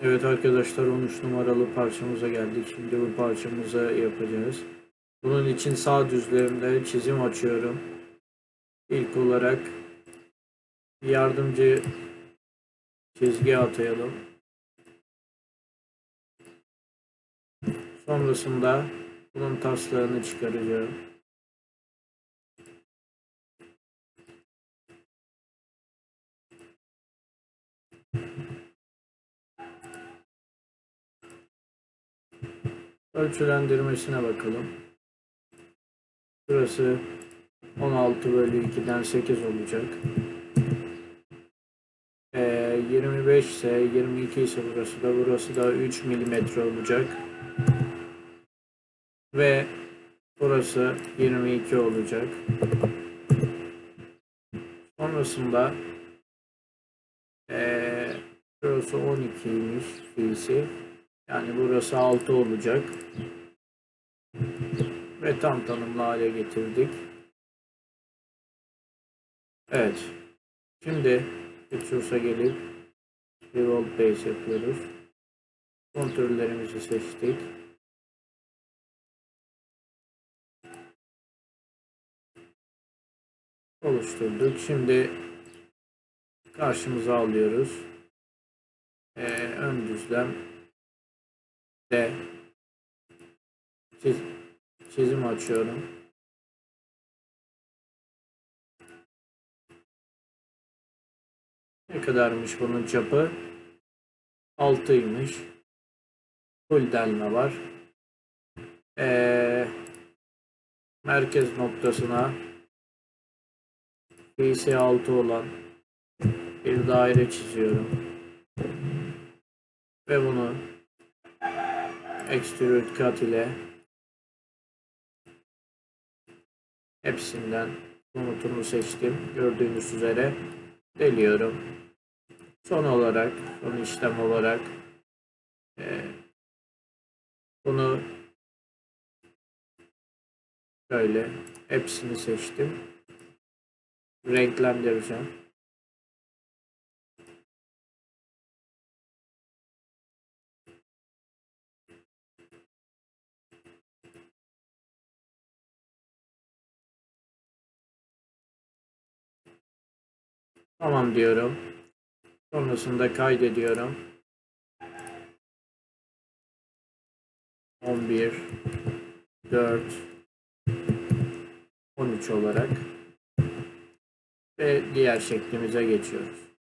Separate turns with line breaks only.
Evet arkadaşlar 13 numaralı parçamıza geldik. Şimdi bu parçamızı yapacağız. Bunun için sağ düzlemde çizim açıyorum. İlk olarak yardımcı çizgi atayalım. Sonrasında bunun taslağını çıkaracağım. Ölçülendirmesine bakalım. Burası 16 bölü 2'den 8 olacak. Ee, 25 ise 22 ise burası da burası da 3 milimetre olacak. Ve burası 22 olacak. Sonrasında ee, burası 12'ymiş fiisi. Yani burası 6 olacak. Ve tam tanımlı hale getirdik. Evet. Şimdi Pictures'a gelip Revolve Base yapıyoruz. Kontrollerimizi seçtik. Oluşturduk. Şimdi karşımıza alıyoruz. Ee, ön düzlem de çiz, çizim açıyorum. Ne kadarmış bunun çapı? 6'ymış. Full delme var. Ee, merkez noktasına PC 6 olan bir daire çiziyorum. Ve bunu Extrude Cut ile hepsinden komutunu seçtim. Gördüğünüz üzere deliyorum. Son olarak, son işlem olarak eee, bunu şöyle hepsini seçtim. Renklendireceğim. Tamam diyorum. Sonrasında kaydediyorum. 11 4 13 olarak ve diğer şeklimize geçiyoruz.